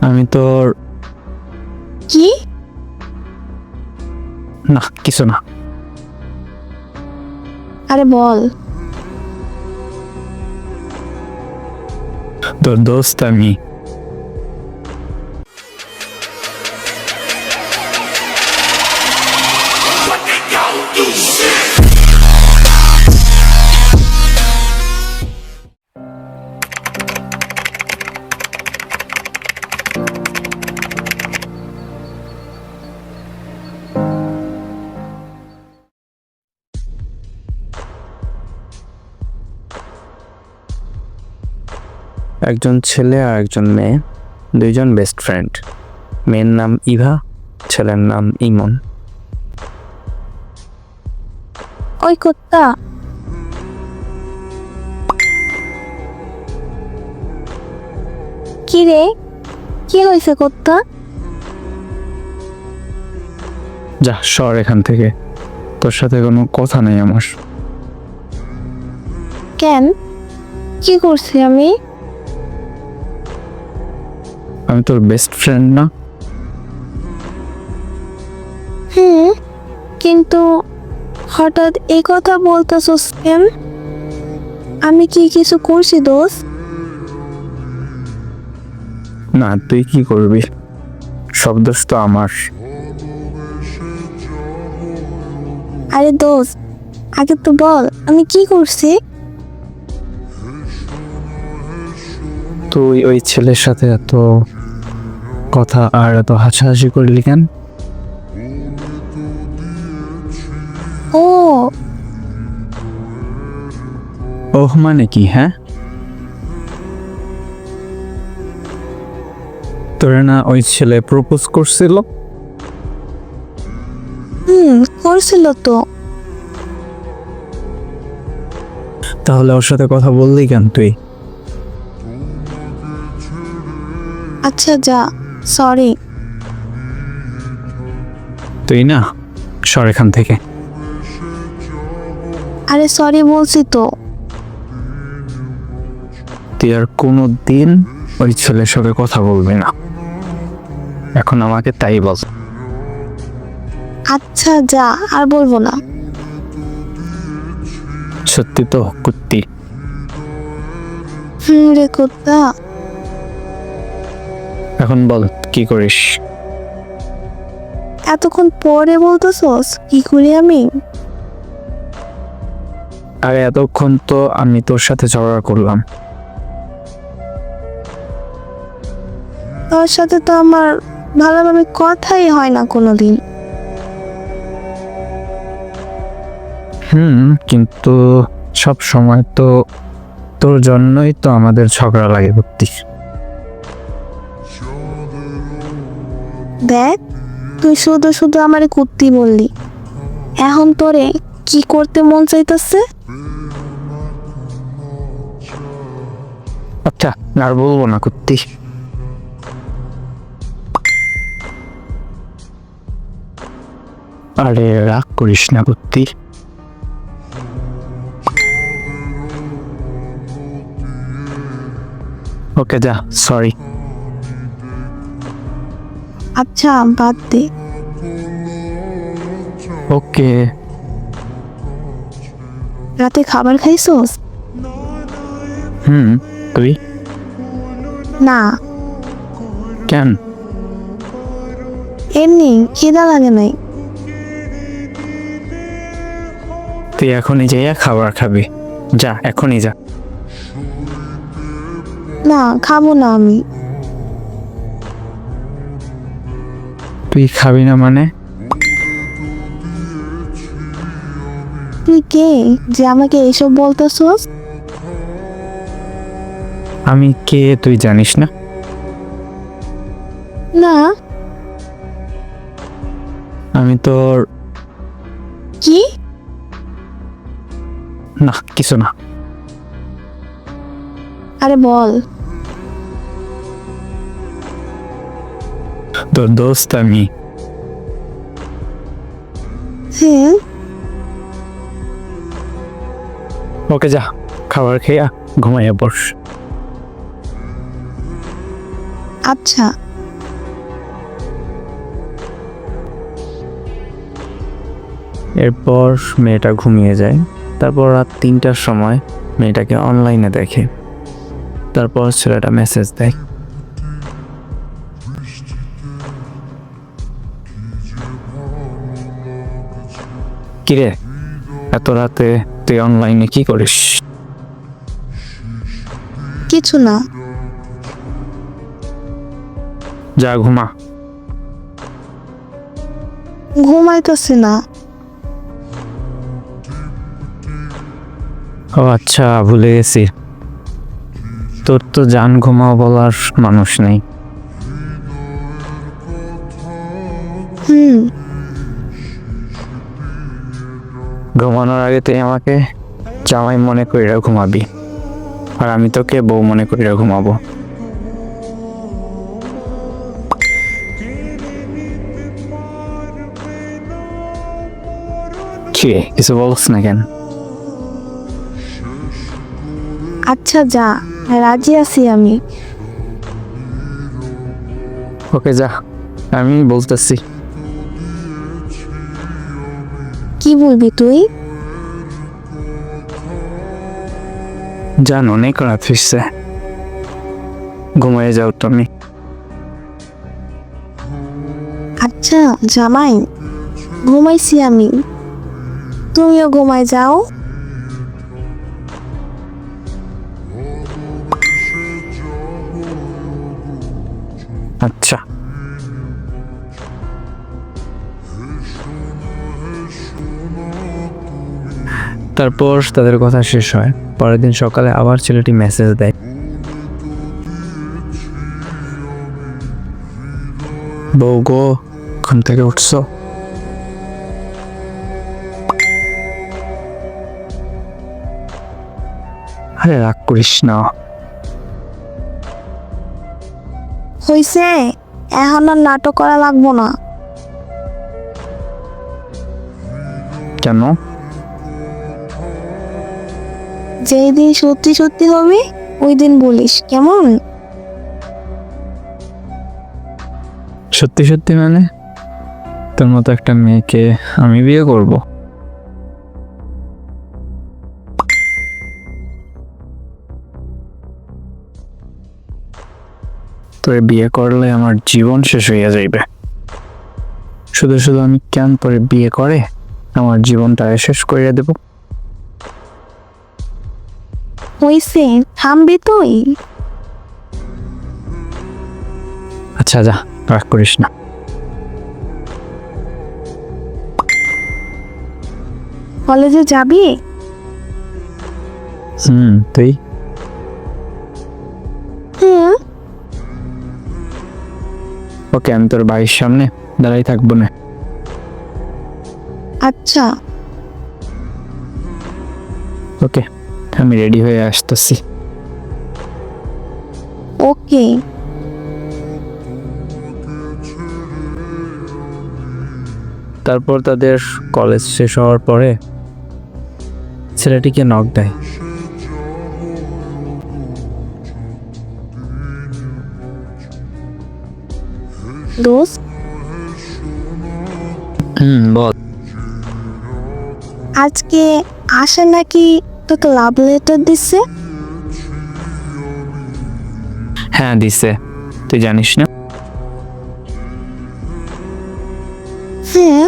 আমি তোর কি? না কিছু না। আরে বল। তোর দোস্ত আমি। একজন ছেলে আর একজন মেয়ে দুইজন বেস্ট ফ্রেন্ড মেয়ের নাম ইভা ছেলের নাম ইমন। ওই কুত্তা। কি রে? কি হয়েছে কুত্তা? যা সর এখান থেকে। তোর সাথে কোনো কথা নেই আমার। কেন? কি করছি আমি? আমি তোর বেস্ট ফ্রেন্ড না। হুম কিন্তু হঠাৎ এই কথা বলতেছস কেন? আমি কি কিছু করছি দোষ না তুই কি করবি? সব দোষ তো আমার। আরে দোষ আগে তো বল আমি কি করছি? তুই ওই ছেলের সাথে এত কথা আর এত হাসাহাসি করলি কেন? ও। ওহ মানে কি হ্যাঁ? তোরা না ওই ছেলে প্রপোজ করছিল? হুম করছিল তো। তাহলে ওর সাথে কথা বললি কেন তুই? আচ্ছা যা। সরি। তুই না সর এখান থেকে। আরে সরি বলছি তো। তুই আর কোনো দিন ওই ছেলের সাথে কথা বলবি না। এখন আমাকে তাই বল। আচ্ছা যা আর বলব না। সত্যি তো কুত্তি। হুম রে কুত্তা। এখন বল কি করিস? এতক্ষণ পরে বলতেছস কি করি আমি? আর এতক্ষণ তো আমি তোর সাথে ঝগড়া করলাম। তোর সাথে তো আমার ভালোভাবে কথাই হয় না কোনোদিন। হুম কিন্তু সব সময় তো তোর জন্যই তো আমাদের ঝগড়া লাগে বুদ্ধি। দেখ, তুই শুধু শুধু আমারে কুত্তি বললি। এখন তোরে কি করতে মন চাইতেছে? আচ্ছা আর বলব না কুত্তি। আরে রাগ করিস না কুত্তি। ওকে যা সরি আচ্ছা বাদ দে। ওকে। রাতে খাবার খাইছস? হুম তুই? না। কেন? এমনি খিদা লাগে নাই। তুই এখনই যাইয়া খাবার খাবি। যা এখনই যা। না খাব না আমি। তুই খাবি না মানে? তুই কে যে আমাকে এইসব বলতেছস? আমি কে তুই জানিস না? না। আমি তোর কি? না কিছু না। আরে বল। তোর দোস্ত আমি। হুম ওকে যা খাবার খেয়া ঘুমাইয়া বস। আচ্ছা। এরপর মেয়েটা ঘুমিয়ে যায়। তারপর রাত তিনটার সময় মেয়েটাকে অনলাইনে দেখে। তারপর ছেলেটা মেসেজ দেয়। কিরে? এত রাতে তুই অনলাইনে কি করিস? কিছু না। যা ঘুমা। ঘুমাইতেছে না। ও আচ্ছা ভুলে গেছি। তোর তো জান ঘুমাও বলার মানুষ নেই। হুম। ঘুমানোর আগে তুই আমাকে জামাই মনে কইরা ঘুমাবি। আর আমি তোকে বউ মনে কইরা ঘুমাবো। কি কিছু বলছ না কেন? আচ্ছা যা রাজি আছি আমি। ওকে যা আমি বলতেছি। কি বলবি তুই? জান অনেক রাত হয়েছে ঘুমিয়ে যাও তুমি। আচ্ছা জামাই ঘুমাইছি আমি। তুমিও ঘুমাই যাও। আচ্ছা। তারপর তাদের কথা শেষ হয়। পরের দিন সকালে আবার ছেলেটি মেসেজ দেয়। বউ গো ঘুম থেকে উঠছো? আরে রাগ করিস না। হইছে এখন আর নাটক করা লাগবো না। কেন? যেই দিন সত্যি সত্যি হবে, ওই দিন বলিস, কেমন? সত্যি সত্যি মানে? তোর মতো একটা মেয়েকে আমি বিয়ে করব। তোরে বিয়ে করলে আমার জীবন শেষ হইয়া যাইবে। শুধু শুধু আমি কেন পরে বিয়ে করে? আমার জীবনটা শেষ করিয়া দেব। হইছে থামবি তুই। আচ্ছা যা রাগ করিস না। কলেজে যাবি? হুম তুই? হুম ওকে আমি তোর বাড়ির সামনে দাঁড়াই থাকব না। আচ্ছা। ওকে। আমি রেডি হয়ে আসতেছি। ওকে। তারপর তাদের কলেজ শেষ হওয়ার পরে ছেলেটিকে নক দেয়। হুম বল। আজকে আসে নাকি তোকে লাভ লেটার দিচ্ছে হ্যাঁ দিছে। তুই জানিস না? হ্যাঁ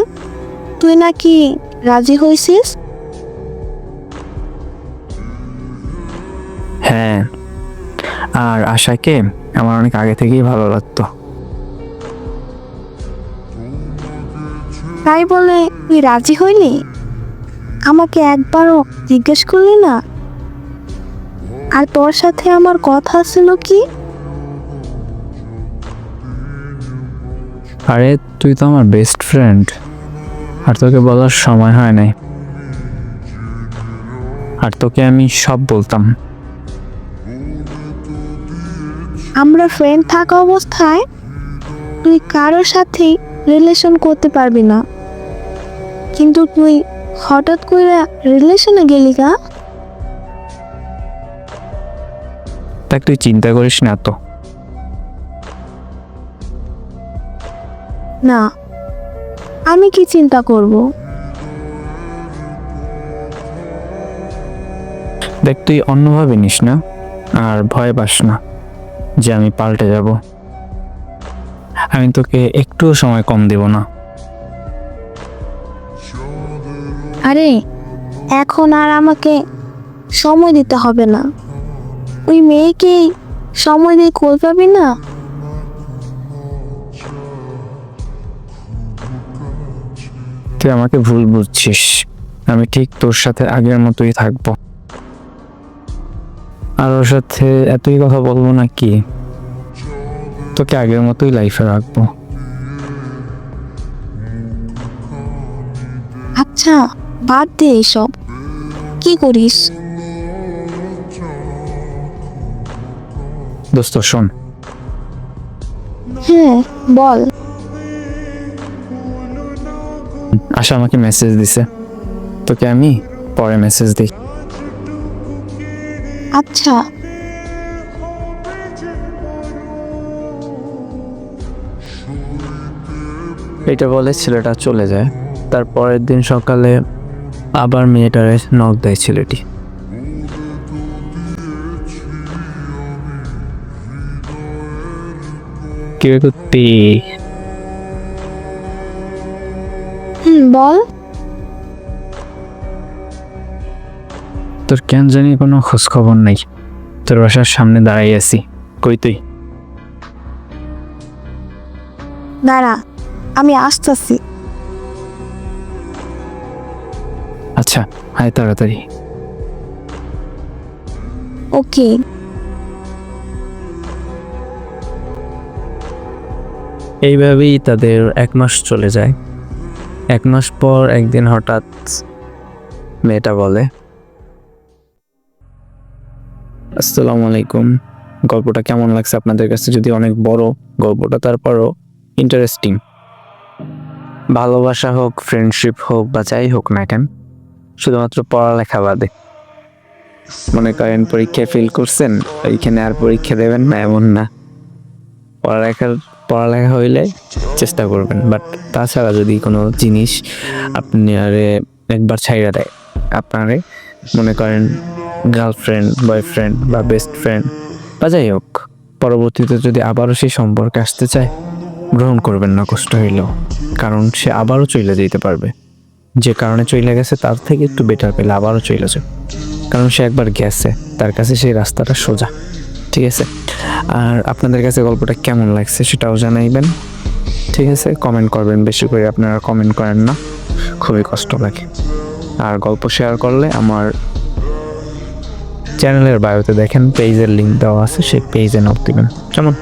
তুই নাকি রাজি হয়েছিস হ্যাঁ। আর আশাকে আমার অনেক আগে থেকেই ভালো লাগতো। তাই বলে তুই রাজি হইলি? আমাকে একবারও জিজ্ঞেস করলি না? আর তোর সাথে আমার কথা ছিল কি আরে তুই তো আমার বেস্ট ফ্রেন্ড আর তোকে বলার সময় হয় নাই। আর তোকে আমি সব বলতাম। আমরা ফ্রেন্ড থাকা অবস্থায় তুই কারোর সাথেই রিলেশন করতে পারবি না। কিন্তু তুই হঠাৎ করে রিলেশনে গেলি গা? তা তুই চিন্তা করিস না তো। না আমি কি চিন্তা করব? দেখ তুই অন্যভাবে নিস না আর ভয় পাস না যে আমি পাল্টে যাব। আমি তোকে একটুও সময় কম দেব না। আরে এখন আর আমাকে সময় দিতে হবে না। ওই মেয়েকে সময় দিয়ে কল পাবি না? তুই আমাকে ভুল বুঝছিস। আমি ঠিক তোর সাথে আগের মতোই থাকব। আর ওর সাথে এতই কথা বলব না কি তোকে আগের মতোই লাইফে রাখব। আচ্ছা বাদ দে এসব কি করিস? দোস্ত শোন। হ্যাঁ বল। আশা আমাকে মেসেজ দিছে। তোকে আমি পরে মেসেজ দিই। আচ্ছা। এটা বলে ছেলেটা চলে যায়। তার পরের দিন সকালে আবার মেয়েটারে নখ দেয় ছেলেটি। কি রে হুম বল। তোর কেন জানি কোনো খোঁজ খবর নাই। তোর বাসার সামনে দাঁড়াই আছি। কই তুই? দাঁড়া আমি আসতেছি। আচ্ছা হায় তাড়াতাড়ি। ওকে। এইভাবেই তাদের এক মাস চলে যায়। এক মাস পর একদিন হঠাৎ মেয়েটা বলে আসসালামু আলাইকুম। গল্পটা কেমন লাগছে আপনাদের কাছে? যদি অনেক বড় গল্পটা তারপরও ইন্টারেস্টিং ভালোবাসা হোক ফ্রেন্ডশিপ হোক বা যাই হোক না কেন শুধুমাত্র পড়ালেখা বাদে। মনে করেন, পরীক্ষায় ফেল করছেন ওইখানে আর পরীক্ষা দেবেন না, এমন না। পড়ালেখার, পড়ালেখা হইলে চেষ্টা করবেন। বাট তাছাড়া যদি কোনো জিনিস আপনি আরে একবার ছাইরা দেয়, আপনারে মনে করেন গার্লফ্রেন্ড বয়ফ্রেন্ড বা বেস্ট ফ্রেন্ড বা যাই হোক, পরবর্তীতে যদি আবারও সেই সম্পর্কে আসতে চায়, গ্রহণ করবেন না কষ্ট হইলেও। কারণ সে আবারও চলে যেতে পারবে। যে কারণে চলে গেছে, তার থেকে একটু বেটার পেলে আবারও চলে যাবে। কারণ সে একবার গেছে, তার কাছে সেই রাস্তাটা সোজা, ঠিক আছে? আর আপনাদের কাছে গল্পটা কেমন লাগছে সেটাও জানাইবেন, ঠিক আছে? কমেন্ট করবেন, বেশি করে আপনারা কমেন্ট করেন না, খুবই কষ্ট লাগে। আর গল্প শেয়ার করলে আমার চ্যানেলের বায়োতে দেখেন পেজের লিঙ্ক দেওয়া আছে, সেই পেজে নক দিবেন। কেমন?